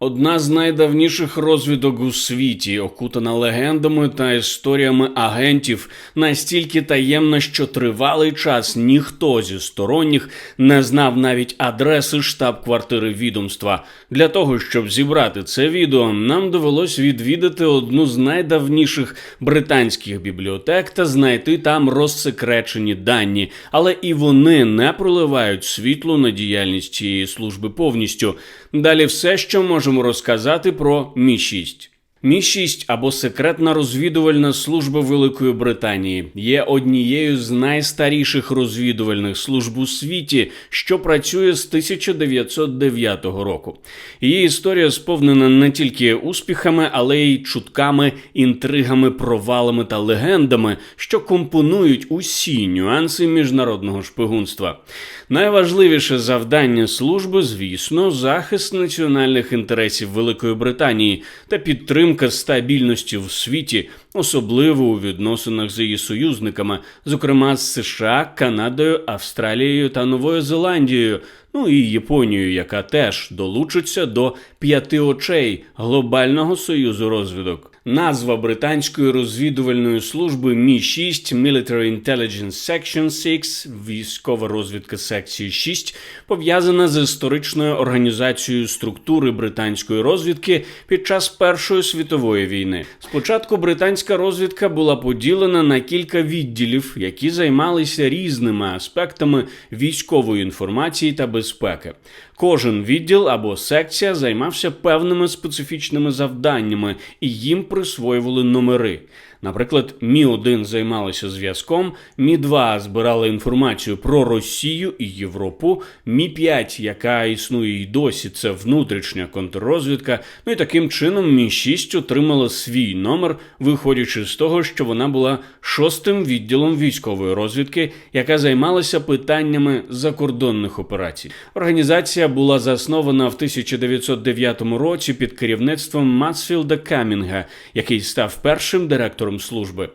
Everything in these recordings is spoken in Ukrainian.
Одна з найдавніших розвідок у світі, окутана легендами та історіями агентів, настільки таємна, що тривалий час ніхто зі сторонніх не знав навіть адреси штаб-квартири відомства. Для того щоб зібрати це відео, нам довелось відвідати одну з найдавніших британських бібліотек та знайти там розсекречені дані, але і вони не проливають світло на діяльність цієї служби повністю. Далі все, що можемо розказати про Мі 6 Мі 6 або секретна розвідувальна служба Великої Британії є однією з найстаріших розвідувальних служб у світі, що працює з 1909 року. Її історія сповнена не тільки успіхами, але й чутками, інтригами, провалами та легендами, що компонують усі нюанси міжнародного шпигунства. Найважливіше завдання служби, звісно, захист національних інтересів Великої Британії та підтримка стабільності в світі, особливо у відносинах з її союзниками, зокрема з США, Канадою, Австралією та Новою Зеландією. Ну і Японією, яка теж долучиться до п'яти очей глобального союзу розвідок. Назва британської розвідувальної служби Мі 6 Military Intelligence Section 6, військова розвідка секції 6, пов'язана з історичною організацією структури британської розвідки під час Першої світової війни. Спочатку британська розвідка була поділена на кілька відділів, які займалися різними аспектами військової інформації та безпеки. Кожен відділ або секція займався певними специфічними завданнями, і їм присвоювали номери. Наприклад, Мі 1 займалися зв'язком, Мі 2 збирала інформацію про Росію і Європу, Мі 5 яка існує й досі, це внутрішня контррозвідка. Ну і таким чином Мі 6 отримала свій номер, виходячи з того, що вона була шостим відділом військової розвідки, яка займалася питаннями закордонних операцій. Організація була заснована в 1909 році під керівництвом Мацфілда Камінга, який став першим директором служби.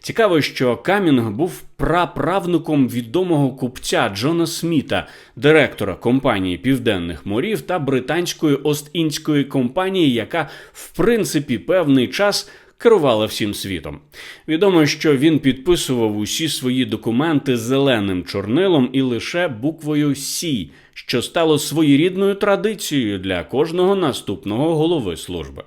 Цікаво, що Камінг був праправнуком відомого купця Джона Сміта, директора компанії Південних морів та британської Ост-Індської компанії, яка в принципі певний час. Керувала всім світом. Відомо, що він підписував усі свої документи зеленим чорнилом і лише буквою Сі, що стало своєрідною традицією для кожного наступного голови служби.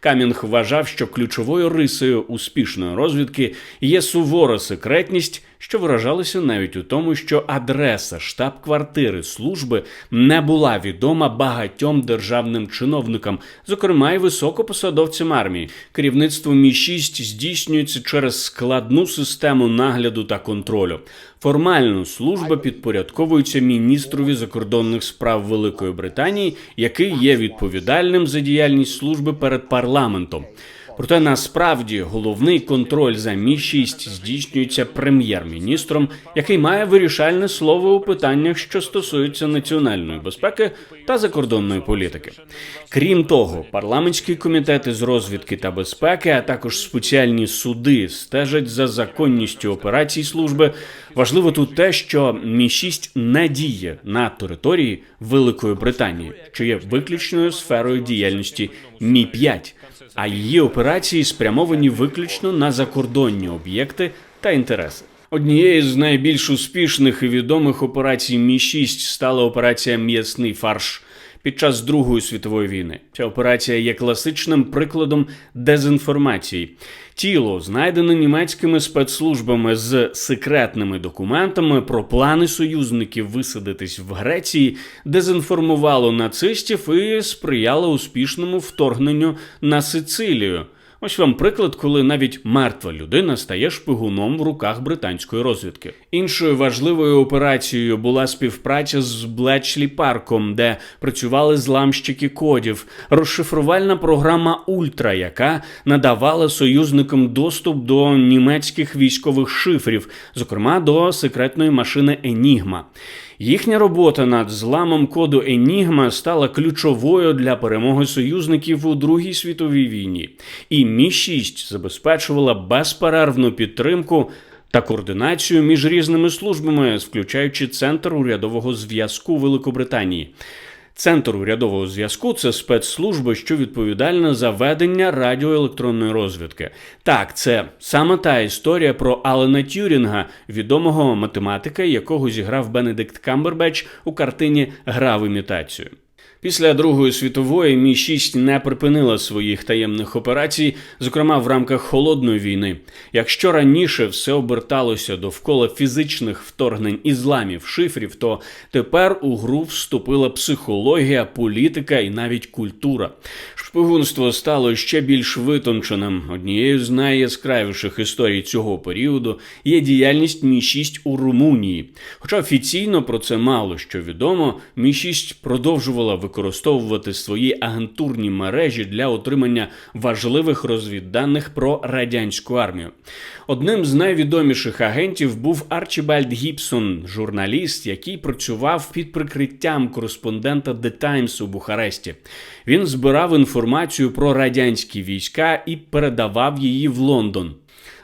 Камінг вважав, що ключовою рисою успішної розвідки є сувора секретність, що виражалася навіть у тому, що адреса штаб-квартири служби не була відома багатьом державним чиновникам, зокрема й високопосадовцям армії. Керівництво Мі 6 здійснюється через складну систему нагляду та контролю. Формально служба підпорядковується міністрові закордонних справ Великої Британії, який є відповідальним за діяльність служби перед парламентом. Проте насправді головний контроль за мі 6 здійснюється прем'єр-міністром, який має вирішальне слово у питаннях, що стосуються національної безпеки та закордонної політики. Крім того, парламентські комітети з розвідки та безпеки, а також спеціальні суди стежать за законністю операцій служби. Важливо тут те, що мі 6 не діє на території Великої Британії, що є виключною сферою діяльності мі 5 а її операції спрямовані виключно на закордонні об'єкти та інтереси. Однією з найбільш успішних і відомих операцій Мі 6 стала операція М'ясний фарш під час Другої світової війни. Ця операція є класичним прикладом дезінформації. Тіло знайдене німецькими спецслужбами з секретними документами про плани союзників висадитись в Греції, дезінформувало нацистів і сприяло успішному вторгненню на Сицилію. Ось вам приклад, коли навіть мертва людина стає шпигуном в руках британської розвідки. Іншою важливою операцією була співпраця з Блечлі Парком, де працювали зламщики кодів, розшифрувальна програма Ультра, яка надавала союзникам доступ до німецьких військових шифрів, зокрема до секретної машини Енігма. Їхня робота над зламом коду Енігма стала ключовою для перемоги союзників у Другій світовій війні, і Мі 6 забезпечувала безперервну підтримку. Та координацію між різними службами, включаючи центр урядового зв'язку Великобританії. Центр урядового зв'язку це спецслужба, що відповідальна за ведення радіоелектронної розвідки. Так, це саме та історія про Алена Тюрінга, відомого математика, якого зіграв Бенедикт Камбербеч у картині Гра в імітацію. Після Другої світової Мі 6 не припинила своїх таємних операцій, зокрема в рамках холодної війни. Якщо раніше все оберталося довкола фізичних вторгнень ізламів, шифрів, то тепер у гру вступила психологія, політика і навіть культура. Шпигунство стало ще більш витонченим. Однією з найяскравіших історій цього періоду є діяльність Мі 6 у Румунії. Хоча офіційно про це мало що відомо, Мі 6 продовжувала використовувати свої агентурні мережі для отримання важливих розвідданих про радянську армію. Одним з найвідоміших агентів був Арчібальд Гібсон, журналіст, який працював під прикриттям кореспондента The Times у Бухаресті. Він збирав інформацію про радянські війська і передавав її в Лондон.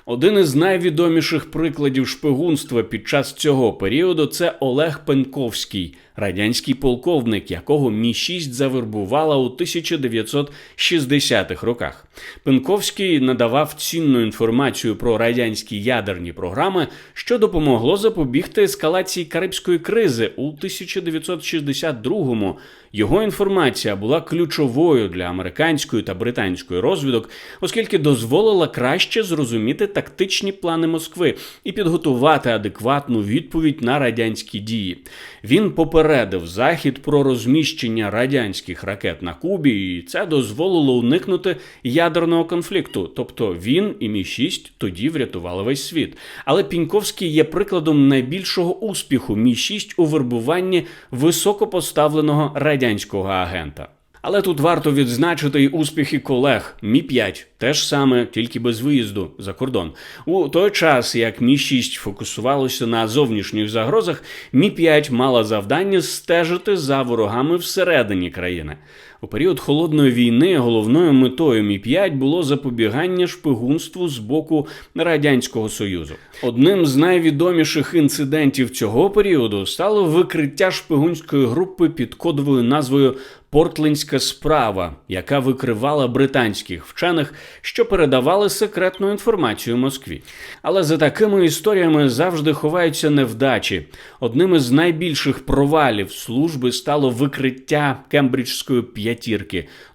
Один із найвідоміших прикладів шпигунства під час цього періоду це Олег Пенковський, радянський полковник, якого Мі 6 завербувала у 1960-х роках. Пенковський надавав цінну інформацію про радянські ядерні програми, що допомогло запобігти ескалації карибської кризи у 1962-му. Його інформація була ключовою для американської та британської розвідок, оскільки дозволила краще зрозуміти тактичні плани Москви і підготувати адекватну відповідь на радянські дії. Він попередив захід про розміщення радянських ракет на Кубі, і це дозволило уникнути ядерного конфлікту. Тобто він і Мі 6 тоді врятували весь світ. Але Піньковський є прикладом найбільшого успіху Мі 6 у вербуванні високопоставленого радянського агента. Але тут варто відзначити й успіхи колег Мі 5 теж саме, тільки без виїзду за кордон. У той час, як Мі 6 фокусувалося на зовнішніх загрозах, Мі 5 мала завдання стежити за ворогами всередині країни. У період холодної війни головною метою Мі 5 було запобігання шпигунству з боку радянського союзу. Одним з найвідоміших інцидентів цього періоду стало викриття шпигунської групи під кодовою назвою Портлендська справа, яка викривала британських вчених, що передавали секретну інформацію Москві. Але за такими історіями завжди ховаються невдачі. Одним із найбільших провалів служби стало викриття Кембриджської п'ятірки,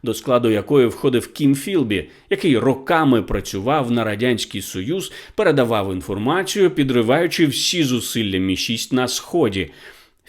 до складу якої входив Кім Філбі, який роками працював на радянський союз, передавав інформацію, підриваючи всі зусилля Мі 6 на сході.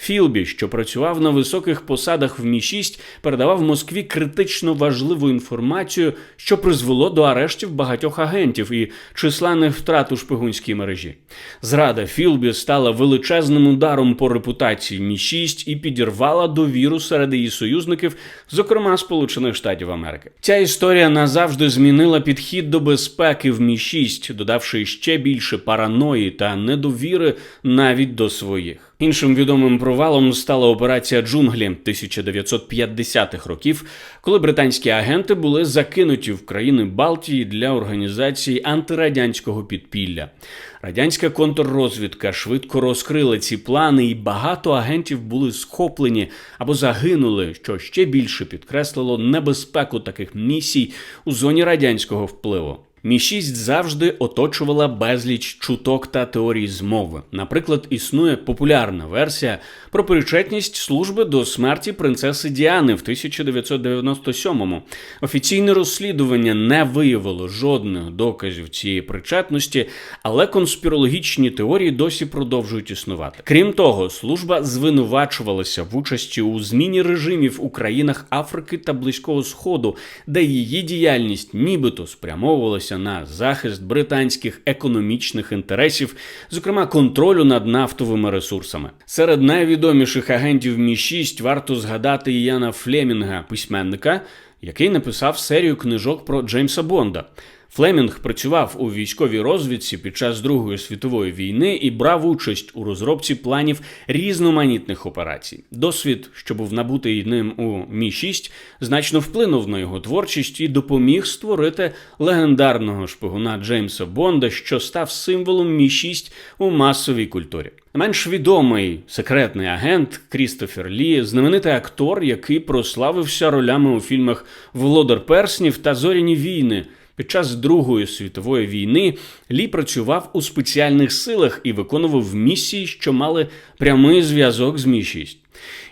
Філбі, що працював на високих посадах в Мі 6 передавав Москві критично важливу інформацію, що призвело до арештів багатьох агентів і численних втрат у шпигунській мережі. Зрада Філбі стала величезним ударом по репутації Мі 6 і підірвала довіру серед її союзників, зокрема Сполучених Штатів Америки. Ця історія назавжди змінила підхід до безпеки в Мі 6 додавши ще більше параної та недовіри навіть до своїх. Іншим відомим провалом стала операція Джунглі 1950-х років, коли британські агенти були закинуті в країни Балтії для організації антирадянського підпілля. Радянська контррозвідка швидко розкрила ці плани, і багато агентів були схоплені або загинули, що ще більше підкреслило небезпеку таких місій у зоні радянського впливу. Мі 6 завжди оточувала безліч чуток та теорій змови. Наприклад, існує популярна версія про причетність служби до смерті принцеси Діани в 1997-му. Офіційне розслідування не виявило жодних доказів цієї причетності, але конспірологічні теорії досі продовжують існувати. Крім того, служба звинувачувалася в участі у зміні режимів у країнах Африки та Близького Сходу, де її діяльність нібито спрямовувалася спрямовувалися на захист британських економічних інтересів, зокрема контролю над нафтовими ресурсами. Серед найвідоміших агентів Мі 6 варто згадати Яна Флемінга, письменника, який написав серію книжок про Джеймса Бонда. Флемінг працював у військовій розвідці під час Другої світової війни і брав участь у розробці планів різноманітних операцій. Досвід, що був набутий ним у Мі 6 значно вплинув на його творчість і допоміг створити легендарного шпигуна Джеймса Бонда, що став символом Мі 6 у масовій культурі. Менш відомий секретний агент Крістофер Лі, знаменитий актор, який прославився ролями у фільмах Володар Перснів та Зоряні війни. Під час Другої світової війни Лі працював у спеціальних силах і виконував місії, що мали прямий зв'язок з Мі 6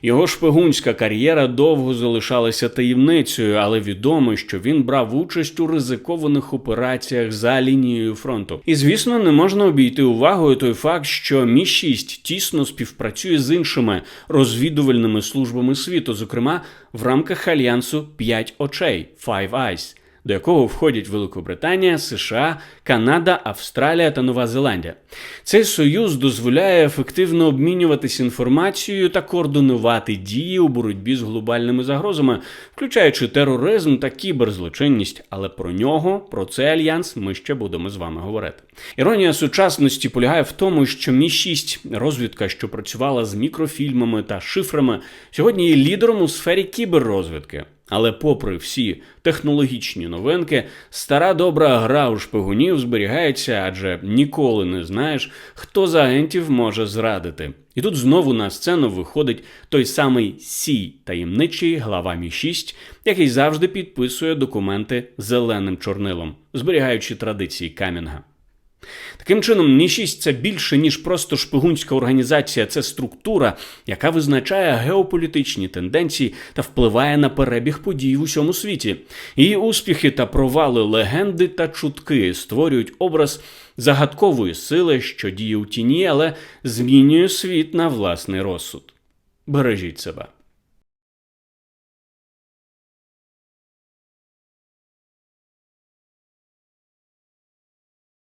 Його шпигунська кар'єра довго залишалася таємницею, але відомо, що він брав участь у ризикованих операціях за лінією фронту. І звісно, не можна обійти увагою той факт, що Мі 6 тісно співпрацює з іншими розвідувальними службами світу, зокрема в рамках альянсу «П'ять очей» Five Eyes до якого входять Великобританія, США, Канада, Австралія та Нова Зеландія. Цей союз дозволяє ефективно обмінюватись інформацією та координувати дії у боротьбі з глобальними загрозами, включаючи тероризм та кіберзлочинність. Але про нього, про цей альянс, ми ще будемо з вами говорити. Іронія сучасності полягає в тому, що Мі 6 розвідка, що працювала з мікрофільмами та шифрами, сьогодні є лідером у сфері кіберрозвідки. Але, попри всі технологічні новинки, стара добра гра у шпигунів зберігається, адже ніколи не знаєш, хто з агентів може зрадити. І тут знову на сцену виходить той самий Сій, таємничий глава Мі 6, який завжди підписує документи зеленим чорнилом, зберігаючи традиції Камінга. Таким чином, 6 це більше ніж просто шпигунська організація, це структура, яка визначає геополітичні тенденції та впливає на перебіг подій в усьому світі. Її успіхи та провали легенди та чутки створюють образ загадкової сили, що діє у тіні, але змінює світ на власний розсуд. Бережіть себе.